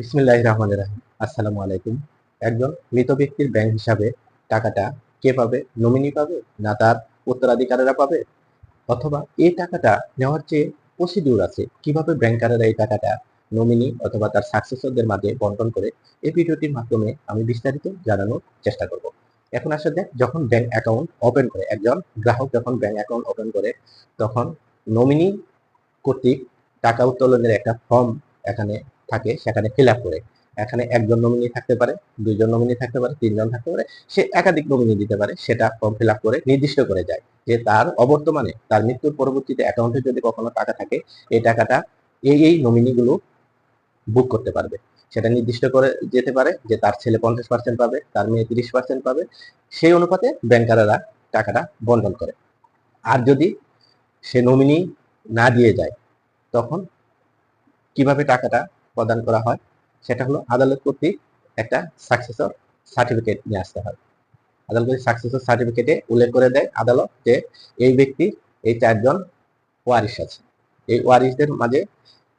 বিসমিল্লাহ রহমান রাহিম। আসসালামু আলাইকুম। একজন মৃত ব্যক্তির ব্যাংক হিসাবে টাকাটা কে পাবে? নমিনি পাবে? না তার উত্তরাধিকারীরা পাবে? অথবা এই টাকাটা নেওয়ার যে প্রসিডিউর আছে। কীভাবে ব্যাংকারেরা এই টাকাটা নমিনি অথবা তার সাকসেসরদের মাঝে বন্টন করে এই ভিডিওটির মাধ্যমে আমি বিস্তারিত জানানোর চেষ্টা করব। এখন আসা যাক, যখন ব্যাংক অ্যাকাউন্ট ওপেন করে, একজন গ্রাহক যখন ব্যাংক অ্যাকাউন্ট ওপেন করে, তখন নমিনি কর্তৃক টাকা উত্তোলনের একটা ফর্ম এখানে থাকে, সেখানে ফিল আপ করে। এখানে একজন নমিনি থাকতে পারে, দুইজন নমিনি থাকতে পারে, তিনজন থাকতে পারে, সে একাধিক নমিনি দিতে পারে, সেটা ফর্ম ফিল করে নির্দিষ্ট করে যায় যে তার অবর্তমানে, তার মৃত্যুর পরবর্তীতে অ্যাকাউন্টে যদি কখনো টাকা থাকে, এই টাকাটা এই এই নমিনিগুলো বুক করতে পারবে। সেটা নির্দিষ্ট করে যেতে পারে যে তার ছেলে পঞ্চাশ পার্সেন্ট পাবে, তার মেয়ে তিরিশ পার্সেন্ট পাবে, সেই অনুপাতে ব্যাংকারেরা টাকাটা বন্টন করে। আর যদি সে নমিনি না দিয়ে যায়, তখন কীভাবে টাকাটা প্রদান করা হয়, সেটা হলো আদালত কর্তৃক একটা সাকসেসর সার্টিফিকেট নিয়ে আসতে হয়। আদালত সাকসেসর সার্টিফিকেটে উল্লেখ করে দেয় আদালত যে এই ব্যক্তি, এই চারজন ওয়ারিশ আছে। এই ওয়ারিশদের মাঝে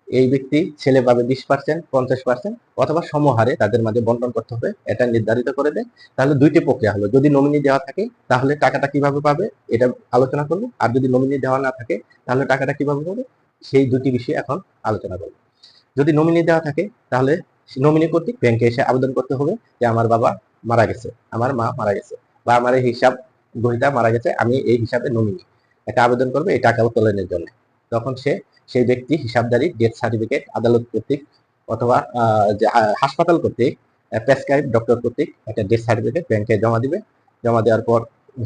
এই ব্যক্তি ছেলে পাবে বিশ পার্সেন্ট পঞ্চাশ পার্সেন্ট অথবা সমহারে তাদের মাঝে বন্টন করতে হবে, এটা নির্ধারিত করে দেয়। তাহলে দুইটি প্রক্রিয়া হলো, যদি নমিনি দেওয়া থাকে, তাহলে টাকাটা কীভাবে পাবে, এটা আলোচনা করব। আর যদি নমিনি দেওয়া না থাকে, তাহলে টাকাটা কীভাবে পাবে, সেই দুটি বিষয়ে এখন আলোচনা করব। যদি নমিনি দেওয়া থাকে, তাহলে নমিনি কর্তৃক ব্যাংকে এসে আবেদন করতে হবে যে আমার বাবা মারা গেছে, আমার মা মারা গেছে, বা আমার এই হিসাব গ্রহিতা মারা গেছে, আমি এই হিসাবে নমিনি একটা আবেদন করবে এই টাকা উত্তোলনের জন্য। তখন সে, সেই ব্যক্তি হিসাবদারি ডেথ সার্টিফিকেট আদালত কর্তৃক অথবা হাসপাতাল কর্তৃক প্রেসক্রাইব ডক্টর কর্তৃক একটা ডেথ সার্টিফিকেট ব্যাংকে জমা দিবে। জমা দেওয়ার পর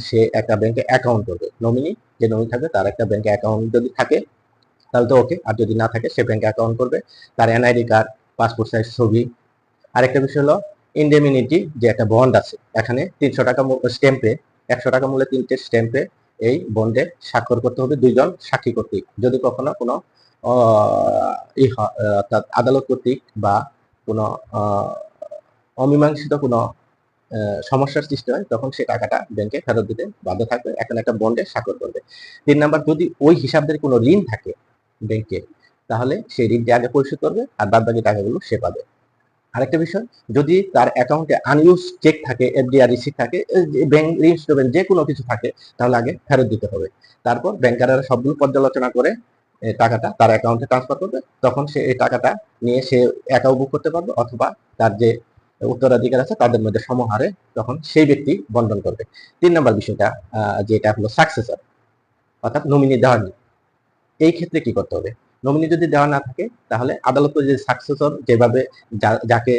সে একটা ব্যাংকে অ্যাকাউন্ট করবে। নমিনি যে নমিনি থাকবে, তার একটা ব্যাংকে অ্যাকাউন্ট যদি থাকে তাহলে তো ওকে আর যদি না থাকে, সে ব্যাংকে অ্যাকাউন্ট করবে। তার এনআইডি কার্ড পাসপোর্ট সাইজ ছবি। আরেকটা বিষয় হলো ইন্ডেমিনিটি যে একটা বন্ড আছে, এখানে তিনশো টাকা স্ট্যাম্পে একশো টাকা মূল্যে তিনটে স্ট্যাম্পে এই বন্ডে স্বাক্ষর করতে হবে, দুইজন সাক্ষী কর্তৃক। যদি কখনো কোনো অর্থাৎ আদালত কর্তৃক বা কোনো অমীমাংসিত কোনো সমস্যার সৃষ্টি হয়, তখন সে টাকাটা ব্যাংকে ফেরত দিতে বাধ্য থাকবে। এখন একটা বন্ডে স্বাক্ষর করবে। তিন নাম্বার, যদি ওই হিসাবদের কোনো ঋণ থাকে ব্যাংকে তাহলে সেই ঋণটি আগে পরিশোধ করবে আর বাদ বাকি টাকাগুলো সে পাবে। আরেকটা বিষয়, যদি তার অ্যাকাউন্টে আনইউজ চেক থাকে এফডিআর রিসিট থাকে ব্যাংক ঋণ যে কোনো কিছু থাকে, তাহলে আগে ফেরত দিতে হবে। তারপর ব্যাংকাররা সবগুলো পর্যালোচনা করে টাকাটা তার অ্যাকাউন্টে ট্রান্সফার করবে, তখন সে এই টাকাটা নিয়ে সে অ্যাকাউন্ট বুক করতে পারবে অথবা তার যে উত্তরাধিকার আছে তাদের মধ্যে সমহারে তখন সেই ব্যক্তি বন্টন করবে। তিন নম্বর বিষয়টা যেটা হলো সাকসেসর অর্থাৎ নমিনি দেওয়ার এই ক্ষেত্রে কি করতে হবে? নমিনি যদি দেওয়া না থাকে, তাহলে আদালত যে সাকসেসর যেভাবে যাকে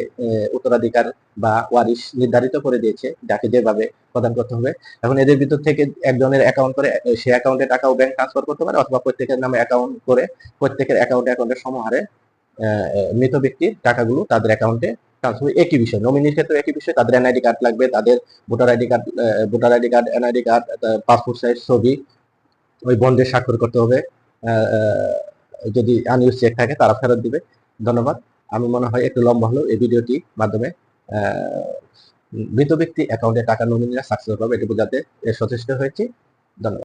উত্তরাধিকার বা ওয়ারিশ নির্ধারিত করে দিয়েছে, যাকে যেভাবে প্রদান করতে হবে, এখন এদের ভিতর থেকে একজনের অ্যাকাউন্ট করে সে অ্যাকাউন্টে টাকাও ব্যাংক ট্রান্সফার করতে পারে অথবা প্রত্যেকের নামে অ্যাকাউন্ট করে প্রত্যেকের অ্যাকাউন্টে অ্যাকাউন্টের সমাহারে মৃত ব্যক্তির টাকাগুলো তাদের অ্যাকাউন্টে ট্রান্সফার একই বিষয় নমিনির ক্ষেত্রে একই বিষয়, তাদের এনআইডি কার্ড লাগবে, তাদের voter ID card voter ID card NID card passport size ছবি, ওই বন্ডে স্বাক্ষর করতে হবে। যদি আনইউজ চেক থাকে, তারা ফেরত দিবে। ধন্যবাদ। আমি মনে হয় একটু লম্বা হলো এই ভিডিওটি মাধ্যমে মৃত ব্যক্তি অ্যাকাউন্টে টাকা নমিনিরা সাকসেস হবে এটি বোঝাতে সচেষ্ট হয়েছি। ধন্যবাদ।